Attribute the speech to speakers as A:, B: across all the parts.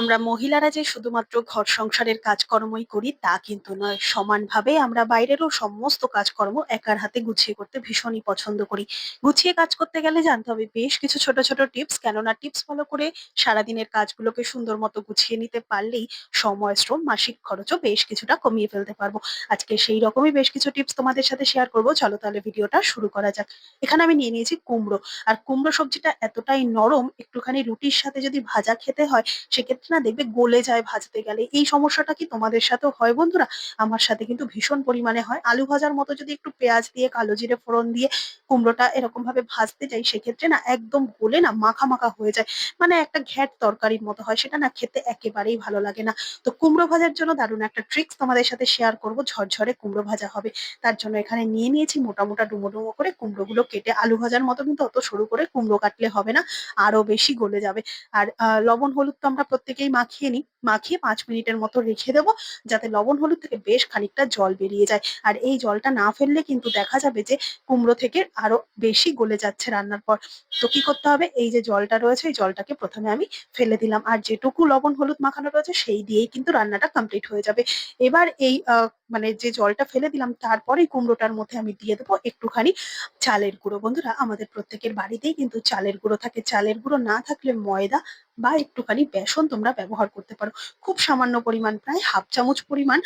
A: আমরা মহিলারা যে শুধুমাত্র ঘর সংসারের কাজকর্মই করি, তা কিন্তু নয়। সমানভাবে আমরা বাইরেরও সমস্ত কাজকর্ম একার হাতে গুছিয়ে করতে ভীষণই পছন্দ করি। গুছিয়ে কাজ করতে গেলে জানতে হবে, বেশ কিছু ছোট ছোট টিপস, কেননা টিপস ফলো করে সারাদিনের কাজগুলোকে সুন্দর মতো গুছিয়ে নিতে পারলেই সময়, শ্রম, মাসিক খরচও বেশ কিছুটা কমিয়ে ফেলতে পারব। আজকে সেই রকমই বেশ কিছু টিপস তোমাদের সাথে শেয়ার করব। চলো তাহলে ভিডিওটা শুরু করা যাক। এখানে আমি নিয়ে নিয়েছি কুমড়ো। আর কুমড়ো সবজিটা এতটাই নরম, একটুখানি রুটির সাথে যদি ভাজা খেতে হয়, সেক্ষেত্রে না দেখবে গলে যায় ভাজতে গেলে। এই সমস্যাটা কি তোমাদের সাথেও হয় বন্ধুরা? আমার সাথে কিন্তু ভীষণ পরিমাণে হয়। আলু ভাজার মতো যদি একটু পেঁয়াজ দিয়ে, কালো জিরে ফোড়ন দিয়ে কুমড়োটা এরকম ভাবে ভাজতে যাই, সেক্ষেত্রে না একদম গলে না মাখা মাখা হয়ে যায়। মানে একটা ঘ্যাট তরকারির মতো হয়, সেটা না খেতে একেবারেই ভালো লাগে না। তো কুমড়ো ভাজার জন্য দারুণ একটা ট্রিক্স তোমাদের সাথে শেয়ার করব। ঝরঝরে কুমড়ো ভাজা হবে। তার জন্য এখানে নিয়ে নিয়েছি মোটা মোটা ডুমো ডুমো করে কুমড়োগুলো কেটে আলু ভাজার মতো কিন্তু অত সরু করে কুমড়ো কাটলে হবে না আরও বেশি গলে যাবে। আর লবণ, হলুদ তো আমরা প্রত্যেকেই মাখিয়ে নিই। মাখিয়ে পাঁচ মিনিটের মতো রেখে দেবো, যাতে লবণ হলুদ থেকে বেশ খানিকটা জল বেরিয়ে যায়। আর এই জলটা না ফেললে কিন্তু দেখা যাবে যে কুমড়ো থেকে আরও বেশি গলে যাচ্ছে রান্নার পর। তো কি করতে হবে? এই যে জলটা রয়েছে, এই জলটাকে প্রথমে আমি ফেলে দিলাম। আর যেটুকু লবণ হলুদ মাখানো রয়েছে, সেই দিয়েই কিন্তু রান্নাটা কমপ্লিট হয়ে যাবে। এবার এই মানে যে জলটা ফেলে দিলাম তারপরে কুমড়োটার মধ্যে আমি দিয়ে দেবো একটুখানি চালের গুঁড়ো। বন্ধুরা, আমাদের প্রত্যেকের বাড়িতেই কিন্তু চালের গুঁড়ো থাকে। চালের গুঁড়ো না থাকলে ময়দা বা একটুখানি বেসন তোমরা ব্যবহার করতে পারো। খুব সামান্য পরিমাণ, প্রায় হাফ চামচ পরিমাণ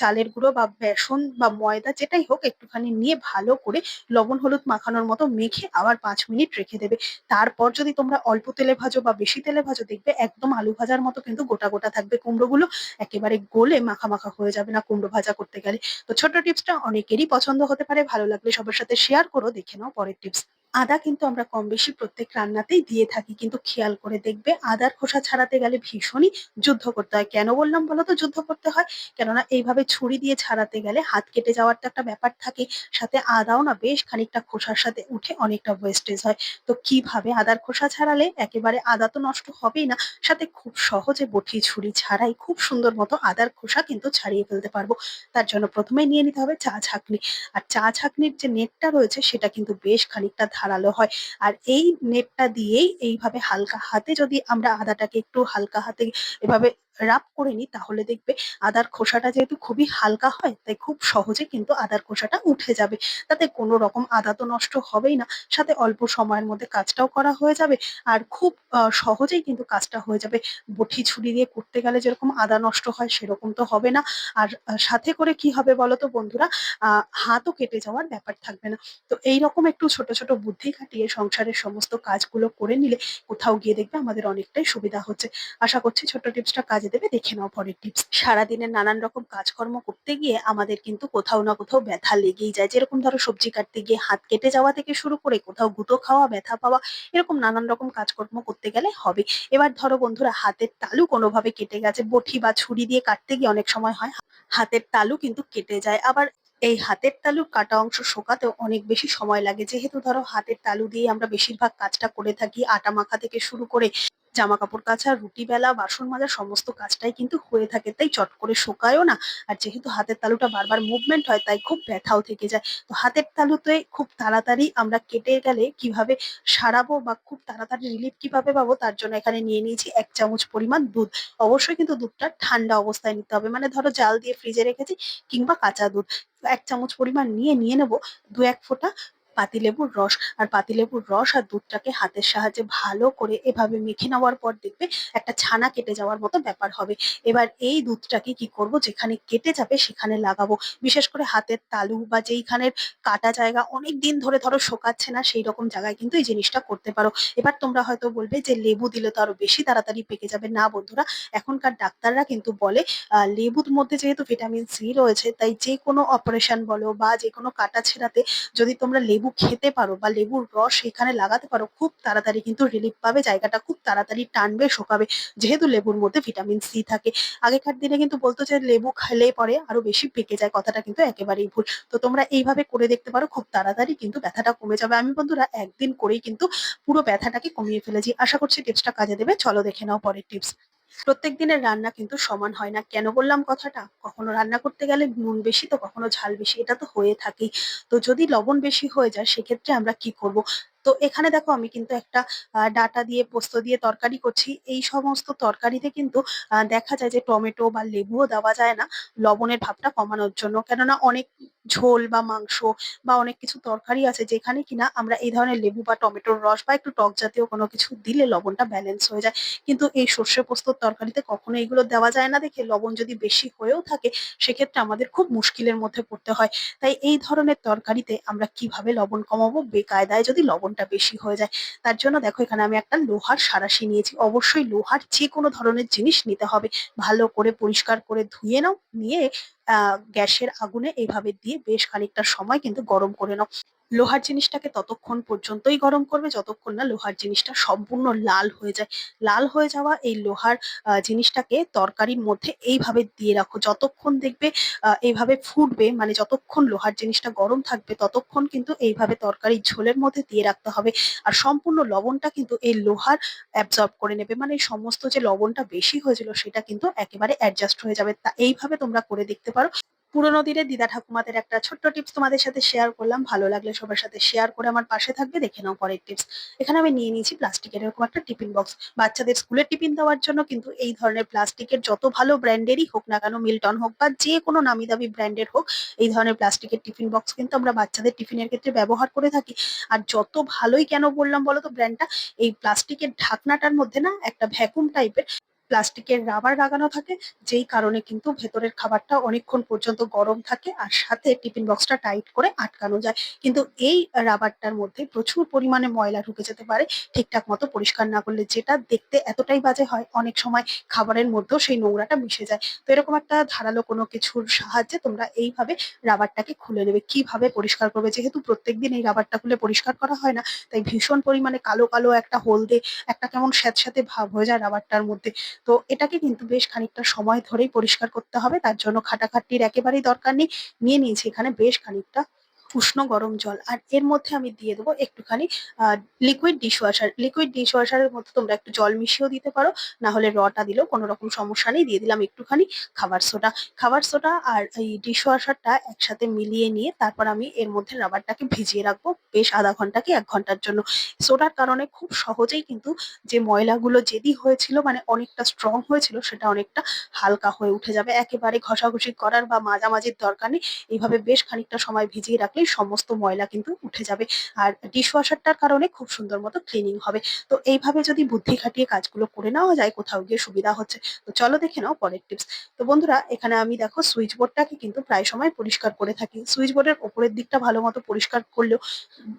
A: চালের গুঁড়ো বা বেসন বা ময়দা যেটাই হোক একটুখানি নিয়ে ভালো করে লবণ, হলুদ মাখানোর মতো মেখে আবার পাঁচ মিনিট রেখে দেবে। তারপর যদি তোমরা অল্প তেলে ভাজো বা বেশি তেলে ভাজো, দেখবে একদম আলু ভাজার মতো কিন্তু গোটা গোটা থাকবে। কুমড়োগুলো একেবারে গোলে মাখা মাখা হয়ে যাবে না, কুমড়ো ভাজা করতে গেলে। তো ছোট টিপসটা অনেকেরই পছন্দ হতে পারে। ভালো লাগলে সবার সাথে শেয়ার করো, দেখে নাও পরের টিপস আদা কিন্তু আমরা কম বেশি প্রত্যেক রান্নাতেই দিয়ে থাকি, কিন্তু খেয়াল করে দেখবে আদার খোসা ছাড়াতে গেলে ভীষণই যুদ্ধ করতে হয়। কেন বললাম বলো তো যুদ্ধ করতে হয়। কেননা এইভাবে ছুরি দিয়ে ছাড়াতে গেলে হাত কেটে যাওয়ার তো একটা ব্যাপার থাকে, সাথে আদাও না বেশ খানিকটা খোসার সাথে উঠে অনেকটা ওয়েস্টেজ হয়। তো কীভাবে আদার খোসা ছাড়ালে একেবারে আদা তো নষ্ট হবেই না, সাথে খুব সহজে বটি ছুরি ছাড়াই খুব সুন্দর মতো আদার খোসা কিন্তু ছাড়িয়ে ফেলতে পারব। তার জন্য প্রথমে নিয়ে নিতে হবে চা ছাঁকনি। আর চা ছাঁকনির যে নেটটা রয়েছে, সেটা কিন্তু বেশ খানিকটা ধারালো হয়। আর এই নেটটা দিয়েই এইভাবে হালকা হাতে যদি আমরা আদাটাকে একটু হালকা হাতে এভাবে রাব করে নিই তাহলে দেখবে আদার খোসাটা যেহেতু খুবই হালকা হয়, তাই খুব সহজে কিন্তু আদার খোসাটা উঠে যাবে। তাতে কোনো রকম আদা তো নষ্ট হবেই না, সাথে অল্প সময়ের মধ্যে কাজটাও করা হয়ে যাবে। আর খুব সহজেই কিন্তু কাজটা হয়ে যাবে। বটি ছুরি দিয়ে করতে গেলে যেরকম আদা নষ্ট হয়, সেরকম তো হবে না। আর সাথে করে কি হবে বলো তো বন্ধুরা হাতও কেটে যাওয়ার ব্যাপার থাকবে না। তো এই রকম একটু ছোট ছোট বুদ্ধি খাটিয়ে সংসারের সমস্ত কাজগুলো করে নিলে কোথাও গিয়ে দেখবে আমাদের অনেকটাই সুবিধা হচ্ছে। আশা করছি ছোট্ট টিপসটা কাজে দেবে, দেখে নাও পরের টিপস সারাদিনের নানান রকম কাজকর্ম করতে গিয়ে আমাদের কিন্তু কোথাও না কোথাও ব্যথা লেগেই যায়। যেরকম ধরো সবজি কাটতে গিয়ে হাত কেটে যাওয়া থেকে শুরু করে কোথাও গুঁতো খাওয়া, ব্যথা পাওয়া, এরকম নানান রকম কাজকর্ম করতে গেলে হবে। এবার ধরো বন্ধুরা, হাতের তালু কোনোভাবে কেটে গেছে, বটি বা ছুরি দিয়ে কাটতে গিয়ে অনেক সময় হয়, হাতের তালু কিন্তু কেটে যায়। আবার এই হাতের তালুর কাটা অংশ শোকাতেও অনেক বেশি সময় লাগে। যেহেতু ধরো হাতের তালু দিয়ে আমরা বেশিরভাগ কাজটা করে থাকি, আটা মাখা থেকে শুরু করে জামা কাপড় কাচা, রুটি বেলা, বাসন মাজা, সমস্ত কাজটাই কিন্তু হয়ে থাকে। তাই চট করে শোকায়ও না। আর যেহেতু হাতের তালুটা বারবার মুভমেন্ট হয়, তাই খুব ব্যথাও থেকে যায়। তো হাতের তালুতে খুব তাড়াতাড়ি আমরা কেটে গেলে কীভাবে সারাবো বা খুব তাড়াতাড়ি রিলিফ কীভাবে পাবো, তার জন্য এখানে নিয়ে নিয়েছি এক চামচ পরিমাণ দুধ। অবশ্যই কিন্তু দুধটা ঠান্ডা অবস্থায় নিতে হবে। মানে ধরো জাল দিয়ে ফ্রিজে রেখেছি কিংবা কাঁচা দুধ। এক চামচ পরিমাণ নিয়ে নিয়ে নেব। দু এক ফোঁটা পাতিলেবুর রস। আর পাতিলেবুর রস আর দুধটাকে হাতের সাহায্যে ভালো করে এভাবে মেখে নেওয়ার পর দেখবে একটা ছানা কেটে যাওয়ার মতো ব্যাপার হবে। এবার এই দুধটাকে কি করব? যেখানে কেটে যাবে সেখানে লাগাবো। বিশেষ করে হাতের তালু বা যেইখানের কাটা জায়গা অনেক দিন ধরে ধরো শোকাচ্ছে না সেই রকম জায়গায় কিন্তু এই জিনিসটা করতে পারো। এবার তোমরা হয়তো বলবে যে লেবু দিলে তো আরও বেশি তাড়াতাড়ি পেকে যাবে। না বন্ধুরা, এখনকার ডাক্তাররা কিন্তু বলে লেবুর মধ্যে যেহেতু ভিটামিন সি রয়েছে, তাই যে কোনো অপারেশন বলো বা যে কোনো কাটা ছেঁড়াতে যদি তোমরা লেবু খেতে পারো বা লেবুর রস এখানে লাগাতে পারো, খুব তাড়াতাড়ি কিন্তু রিলিফ পাবে, জায়গাটা খুব তাড়াতাড়ি টানবে, শোকাবে। যেহেতু লেবুর মধ্যে ভিটামিন সি থাকে। আগেকার দিনে কিন্তু বলতো যে লেবু খেলে পরে আরও বেশি পেকে যায়, কথাটা কিন্তু একেবারেই ভুল। তো তোমরা এইভাবে করে দেখতে পারো, খুব তাড়াতাড়ি কিন্তু ব্যথাটা কমে যাবে। আমি বন্ধুরা একদিন করেই কিন্তু পুরো ব্যথাটাকে কমিয়ে ফেলেছি। আশা করছি টিপসটা কাজে দেবে। চলো দেখে নাও পরের টিপস। প্রত্যেক দিনের রান্না কিন্তু সমান হয় না। কেন বললাম কথাটা? কখনো রান্না করতে গেলে নুন বেশি, তো কখনো ঝাল বেশি, এটা তো হয়ে থাকেই। তো যদি লবণ বেশি হয়ে যায়, সেক্ষেত্রে আমরা কি করব? তো এখানে দেখো আমি কিন্তু একটা ডাঁটা দিয়ে পোস্ত দিয়ে তরকারি করছি। এই সমস্ত তরকারিতে কিন্তু দেখা যায় যে টমেটো বা লেবুও দেওয়া যায় না লবণের ভাবটা কমানোর জন্য। কেননা অনেক ঝোল বা মাংস বা অনেক কিছু তরকারি আছে যেখানে কিনা আমরা এই ধরনের লেবু বা টমেটোর রস বা একটু টক জাতীয় কোনো কিছু দিলে লবণটা ব্যালেন্স হয়ে যায়। কিন্তু এই সর্ষে পোস্তর তরকারিতে কখনো এগুলো দেওয়া যায় না দেখে লবণ যদি বেশি হয়েও থাকে, সেক্ষেত্রে আমাদের খুব মুশকিলের মধ্যে পড়তে হয়। তাই এই ধরনের তরকারিতে আমরা কীভাবে লবণ কমাবো বেকায়দায় যদি লবণটা বেশি হয়ে যায়। তার জন্য দেখো এখানে আমি একটা লোহার সারাশি নিয়েছি। অবশ্যই লোহার যে কোনো ধরনের জিনিস নিতে হবে। ভালো করে পরিষ্কার করে ধুয়ে নাও, নিয়ে গ্যাসের আগুনে এইভাবে দিয়ে বেশ খানিকটা সময় কিন্তু গরম করে নাও। লোহার জিনিসটাকে ততক্ষণ পর্যন্তই গরম করবে, যতক্ষণ না লোহার জিনিসটা সম্পূর্ণ লাল হয়ে যায়। লাল হয়ে যাওয়া এই লোহার জিনিসটাকে তরকারির মধ্যে এইভাবে দিয়ে রাখো। যতক্ষণ দেখবে এইভাবে ফুটবে মানে যতক্ষণ লোহার জিনিসটা গরম থাকবে, ততক্ষণ কিন্তু এইভাবে তরকারির ঝোলের মধ্যে দিয়ে রাখতে হবে। আর সম্পূর্ণ লবণটা কিন্তু এই লোহার অ্যাবজর্ব করে নেবে। মানে সমস্ত যে লবণটা বেশি হয়েছিল, সেটা কিন্তু একেবারে অ্যাডজাস্ট হয়ে যাবে। তা এইভাবে তোমরা করে দেখতে পারো। পুরোনো দিনের দিদা ঠাকুমাদের একটা ছোট্ট টিপস তোমাদের সাথে শেয়ার করলাম। ভালো লাগলে সবার সাথে শেয়ার করে আমার পাশে থাকবে। দেখে নাও পরের টিপস। এখানে আমি নিয়ে নিয়েছি প্লাস্টিকের এরকম একটা টিফিন বক্স। বাচ্চাদের স্কুলে টিফিন দেওয়ার জন্য কিন্তু এই ধরনের প্লাস্টিকের যত ভালো ব্র্যান্ডেরই হোক না কেন মিল্টন হোক বা যে কোনো নামি দামি ব্র্যান্ডের হোক, এই ধরনের প্লাস্টিকের টিফিন বক্স কিন্তু আমরা বাচ্চাদের টিফিনের ক্ষেত্রে ব্যবহার করে থাকি। আর যত ভালোই কেন বললাম বলো তো ব্র্যান্ডটা এই প্লাস্টিকের ঢাকনাটার মধ্যে না একটা ভ্যাকুম টাইপের প্লাস্টিকের রাবার লাগানো থাকে, যেই কারণে কিন্তু ভেতরের খাবারটা অনেকক্ষণ পর্যন্ত গরম থাকে আর সাথে টিফিন বক্সটা টাইট করে আটকানো যায়। কিন্তু এই রাবারটার মধ্যে প্রচুর পরিমাণে ময়লা ঢুকে যেতে পারে, ঠিকঠাক মতো পরিষ্কার না করলে, যেটা দেখতে এতটাই বাজে হয়, অনেক সময় খাবারের মধ্যেও সেই নোংরাটা মিশে যায়। তো এরকম একটা ধারালো কোনো কিছুর সাহায্যে তোমরা এইভাবে রাবারটাকে খুলে নেবে, কীভাবে পরিষ্কার করবে? যেহেতু প্রত্যেকদিন এই রাবারটা খুলে পরিষ্কার করা হয় না, তাই ভীষণ পরিমাণে কালো কালো একটা হলদে একটা কেমন স্যাঁতস্যাঁতে ভাব হয়ে যায় রাবারটার মধ্যে। তো এটাকে কিন্তু বেশ খানিকটা সময় ধরেই পরিষ্কার করতে হবে। তার জন্য খাটাখাটনির একেবারেই দরকার নেই। নিয়ে নিয়েছি এখানে বেশ খানিকটা উষ্ণ গরম জল। আর এর মধ্যে আমি দিয়ে দেবো একটুখানি লিকুইড ডিশওয়াশার লিকুইড ডিশওয়াশারের মধ্যে তোমরা একটু জল মিশিয়েও দিতে পারো না হলে রটা দিলেও কোনো রকম সমস্যা নেই। দিয়ে দিলাম একটুখানি খাবার সোডা। খাবার সোডা আর এই ডিশওয়াশারটা একসাথে মিলিয়ে নিয়ে তারপর আমি এর মধ্যে রাবারটাকে ভিজিয়ে রাখব। বেশ আধা ঘণ্টা কি এক ঘণ্টার জন্য। সোডার কারণে খুব সহজেই কিন্তু যে ময়লাগুলো যেদি হয়েছিল মানে অনেকটা স্ট্রং হয়েছিল, সেটা অনেকটা হালকা হয়ে উঠে যাবে। একেবারে ঘষাঘষি করার বা মাঝামাঝির দরকার নেই। এইভাবে বেশ খানিকটা সময় ভিজিয়ে রাখলেই সমস্ত ময়লা কিন্তু উঠে যাবে। আর ডিশওয়াশারটার কারণে খুব সুন্দর মতো ক্লিনিং হবে। তো এইভাবে যদি বুদ্ধি খাটিয়ে কাজগুলো করে নেওয়া যায়, কোথাও গিয়ে সুবিধা হচ্ছে। তো চলো দেখে নাও পরের টিপস তো বন্ধুরা, এখানে আমি দেখো সুইচ বোর্ডটাকে কিন্তু প্রায় সময় পরিষ্কার করে থাকি। সুইচ বোর্ডের ওপরের দিকটা ভালো মতো পরিষ্কার করলেও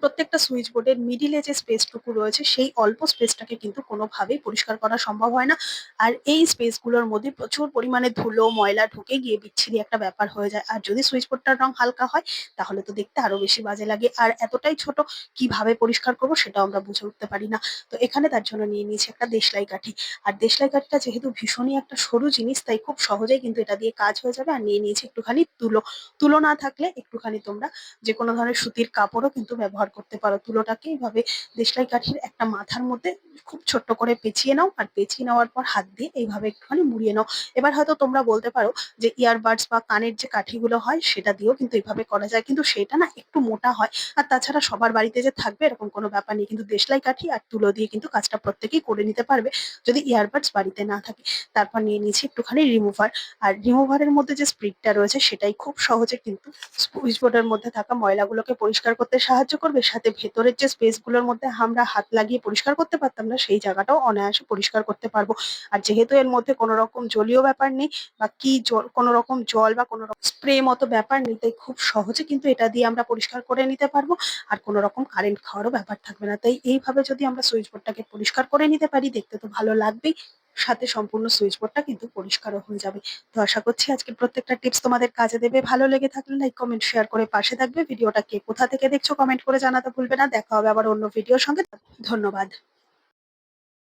A: প্রত্যেকটা সুইচ বোর্ডের মিডিলে যে স্পেসটুকু রয়েছে, সেই অল্প স্পেসটাকে কিন্তু কোনোভাবেই পরিষ্কার করা সম্ভব হয় না। আর এই স্পেসগুলোর মধ্যে প্রচুর পরিমাণে ধুলো, ময়লা ঢুকে গিয়ে বিচ্ছিরি একটা ব্যাপার হয়ে যায়। আর যদি সুইচ বোর্ডটার রং হালকা হয়, তাহলে তো দেখতে আরও বেশি বাজে লাগে। আর এতটাই ছোট, কীভাবে পরিষ্কার করব সেটাও আমরা বুঝে উঠতে পারি না। তো এখানে তার জন্য নিয়ে নিয়েছি একটা দেশলাই কাঠি। আর দেশলাই কাঠিটা যেহেতু ভীষণই একটা সরু জিনিস, তাই খুব সহজেই কিন্তু এটা দিয়ে কাজ হয়ে যাবে। আর নিয়ে নিয়েছি একটুখানি তুলো। তুলো না থাকলে একটুখানি তোমরা যে কোনো ধরনের সুতির কাপড়ও কিন্তু ব্যবহার করতে পারো। তুলোটাকে এইভাবে দেশলাই কাঠির একটা মাথার মধ্যে খুব ছোট্ট করে পেঁচিয়ে নাও আর পেঁচিয়ে নেওয়ার পর হাত দিয়ে এইভাবে একটুখানি মুড়িয়ে নাও। এবার হয়তো তোমরা বলতে পারো যে ইয়ারবাডস বা কানের যে কাঠিগুলো হয় সেটা দিয়েও কিন্তু এইভাবে করা যায়। কিন্তু সেটা না একটু মোটা হয়। আর তাছাড়া সবার বাড়িতে যে থাকবে এরকম কোনো ব্যাপার নেই। কিন্তু দেশলাই কাঠি আর তুলো দিয়ে কিন্তু কাজটা প্রত্যেকেই করে নিতে পারবে যদি ইয়ারবাডস বাড়িতে না থাকে। তারপর নিয়ে নিয়েছি একটুখানি রিমুভার আর রিমুভারের মধ্যে যে স্প্রিটটা রয়েছে সেটাই খুব সহজে কিন্তু সুইচ বোর্ডের মধ্যে থাকা ময়লাগুলোকে পরিষ্কার করতে সাহায্য করবে, সাথে ভেতরের যে স্পেসগুলোর মধ্যে আমরা হাত লাগিয়ে পরিষ্কার করতে পারতাম না, সেই জায়গাটাও অনায়াসে পরিষ্কার করতে পারব। আর যেহেতু এর মধ্যে কোনো রকম জলীয় ব্যাপার নেই বা কি জল, কোনো রকম জল বা কোনো রকম স্প্রে মতো ব্যাপার নেই, তাই খুব সহজে কিন্তু এটা দিয়ে আমরা পরিষ্কার করে নিতে পারব। আর কোনো রকম কারেন্ট খাওয়ারও ব্যাপার থাকবে না। তাই এইভাবে যদি আমরা সুইচ বোর্ডটাকে পরিষ্কার করে নিতে পারি, দেখতে তো ভালো লাগবেই। সাথে সম্পূর্ণ সুইচ বোর্ডটা কিন্তু পরিষ্কারও হয়ে যাবে। তো আশা করছি আজকে প্রত্যেকটা টিপস তোমাদের কাজে দেবে। ভালো লেগে থাকলে লাইক কমেন্ট শেয়ার করে পাশে থাকবে। ভিডিওটা কে কোথা থেকে দেখছ কমেন্ট করে জানাতে ভুলবে না। দেখা হবে আবার অন্য ভিডিওর সঙ্গে। ধন্যবাদ।